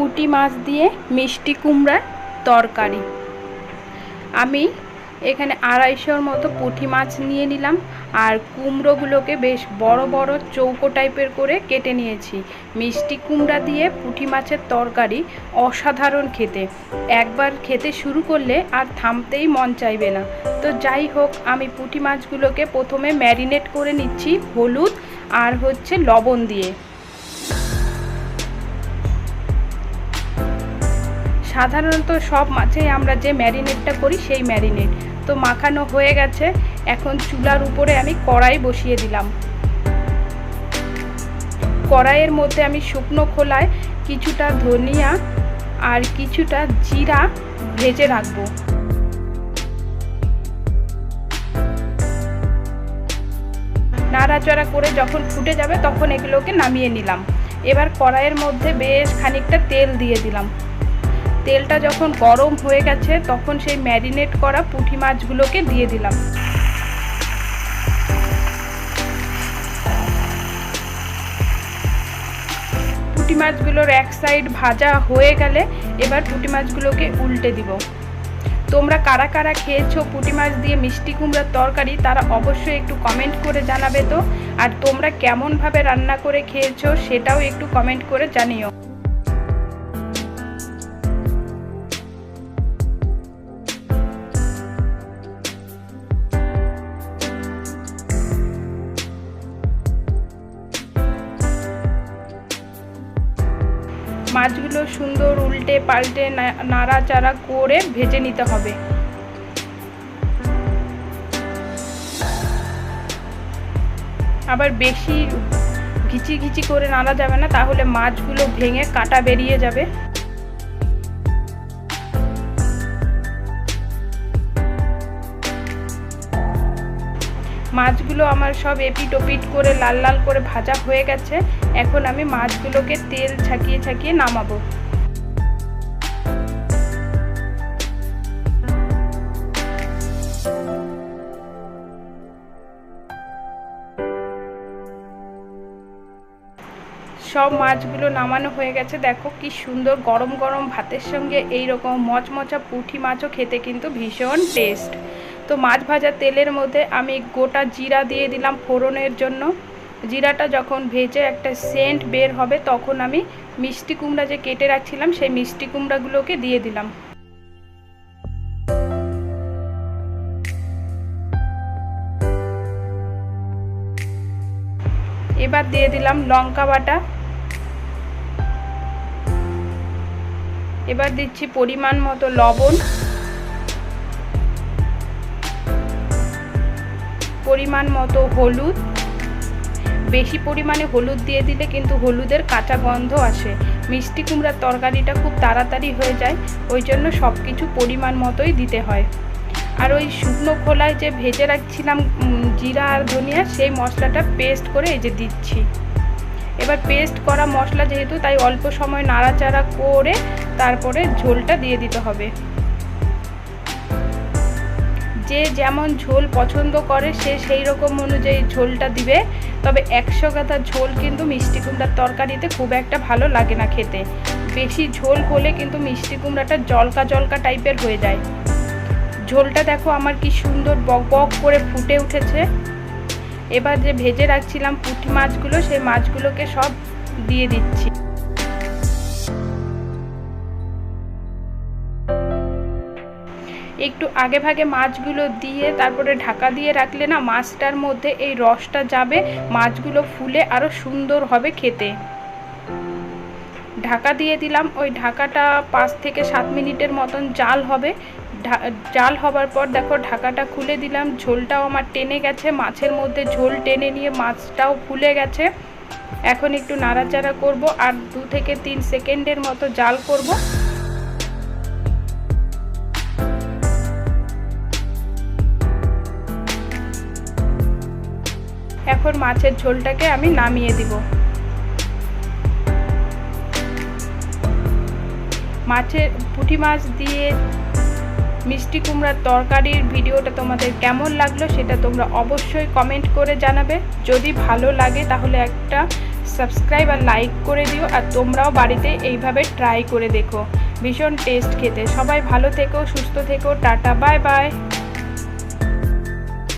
পুঁটি মাছ দিয়ে মিষ্টি কুমড়ার তরকারি। আমি এখানে আড়াইশোর মতো পুঁটি মাছ নিয়ে নিলাম আর কুমড়োগুলোকে বেশ বড় বড় চৌকো টাইপের করে কেটে নিয়েছি। মিষ্টি কুমড়া দিয়ে পুঁটি মাছের তরকারি অসাধারণ খেতে। একবার খেতে শুরু করলে আর থামতেই মন চাইবে না। তো যাই হোক, আমি পুঁটি মাছগুলোকে প্রথমে ম্যারিনেট করে নিচ্ছি হলুদ আর হচ্ছে লবণ দিয়ে। সাধারণত সব মাছেই আমরা যে ম্যারিনেটটা করি সেই ম্যারিনেট। তো মাখানো হয়ে গেছে। এখন চুলার উপরে আমি কড়াই বসিয়ে দিলাম। কড়াইয়ের মধ্যে আমি শুকনো খোলায় কিছুটা ধনিয়া আর কিছুটা জিরা ভেজে রাখব। নাড়াচাড়া করে যখন ফুটে যাবে তখন এগুলোকে নামিয়ে নিলাম। এবার কড়াইয়ের মধ্যে বেশ খানিকটা তেল দিয়ে দিলাম। তেলটা যখন গরম হয়ে গেছে, তখন সেই ম্যারিনেট করা পুঁটি মাছগুলোকে দিয়ে দিলাম। পুঁটি মাছগুলোর এক সাইড ভাজা হয়ে গেলে এবার পুঁটি মাছগুলোকে উল্টে দিব। তোমরা কারা কারা খেয়েছো পুঁটি মাছ দিয়ে মিষ্টি কুমড়ার তরকারি, তারা অবশ্যই একটু কমেন্ট করে জানাবে তো। আর তোমরা কেমনভাবে রান্না করে খেয়েছো সেটাও একটু কমেন্ট করে জানিও। মাছগুলো সুন্দর উল্টে পাল্টে নাড়াচাড়া করে ভেজে নিতে হবে। আবার বেশি ঘিচি ঘিচি করে নাড়া যাবে না, তাহলে মাছগুলো ভেঙে কাটা বেরিয়ে যাবে। মাছগুলো আমার সব এপিট ওপিট করে লাল লাল করে ভাজা হয়ে গেছে। এখন আমি মাছগুলোকে তেল ছাকিয়ে ছাকিয়ে নামাবো। সব মাছগুলো নামানো হয়ে গেছে। দেখো কি সুন্দর গরম গরম ভাতের সঙ্গে এই রকম মচমচা পুঁটি মাছও খেতে কিন্তু ভীষণ টেস্ট তো মাছ ভাজা তেলের মধ্যে আমি গোটা জিরা দিয়ে দিলাম ফোড়নের জন্য। জিরাটা যখন ভেজে একটা সেন্ট বের হবে তখন আমি মিষ্টি কুমড়া যে কেটে রাখছিলাম সেই মিষ্টি কুমড়াগুলোকে দিয়ে দিলাম। এবার দিয়ে দিলাম লঙ্কা বাটা। এবার দিচ্ছি পরিমাণ মতো লবণ। পরিমাণ মতো হলুদ। বেশি পরিমাণে হলুদ দিয়ে দিলে কিন্তু হলুদের কাঁচা গন্ধ আসে। মিষ্টি কুমড়ার তরকারিটা খুব তাড়াতাড়ি হয়ে যায়, ওই জন্য সব কিছু পরিমাণ মতোই দিতে হয়। আর ওই শুকনো খোলায় যে ভেজে রাখছিলাম জিরা আর ধনিয়া, সেই মশলাটা পেস্ট করে এই যে দিচ্ছি। এবার পেস্ট করা মশলা যেহেতু, তাই অল্প সময় নাড়াচাড়া করে তারপরে ঝোলটা দিয়ে দিতে হবে। যে যেমন ঝোল পছন্দ করে, সে সেই রকম অনুযায়ী ঝোলটা দিবে। তবে একশো গাদা ঝোল কিন্তু মিষ্টি কুমড়ার তরকারিতে খুব একটা ভালো লাগে না খেতে। বেশি ঝোল হলে কিন্তু মিষ্টি কুমড়াটা জলকা জলকা টাইপের হয়ে যায়। ঝোলটা দেখো আমার কি সুন্দর বক বক করে ফুটে উঠেছে। এবার যে ভেজে রাখছিলাম পুঁটি মাছগুলো, সেই মাছগুলোকে সব দিয়ে দিচ্ছি। একটু আগে ভাগে মাছগুলো দিয়ে তারপরে ঢাকা দিয়ে রাখলে না, মাছটার মধ্যে এই রসটা যাবে, মাছগুলো ফুলে আরও সুন্দর হবে খেতে। ঢাকা দিয়ে দিলাম, ওই ঢাকাটা পাঁচ থেকে সাত মিনিটের মতন জাল হবে। জাল হবার পর দেখো ঢাকাটা খুলে দিলাম, ঝোলটাও আমার টেনে গেছে, মাছের মধ্যে ঝোল টেনে নিয়ে মাছটাও ফুলে গেছে। এখন একটু নাড়াচাড়া করব আর দু থেকে তিন সেকেন্ডের মতো জাল করব। এখন মাছের ঝোলটাকে আমি নামিয়ে দিব। মাছের পুঁটি মাছ দিয়ে মিষ্টি কুমড়ার তরকারির ভিডিওটা তোমাদের কেমন লাগল সেটা তোমরা অবশ্যই কমেন্ট করে জানাবে। যদি ভালো লাগে তাহলে একটা সাবস্ক্রাইব আর লাইক করে দিও আর তোমরাও বাড়িতে এইভাবে ট্রাই করে দেখো। ভীষণ টেস্ট খেতে। সবাই ভালো থেকো, সুস্থ থেকো, টাটা বাই বাই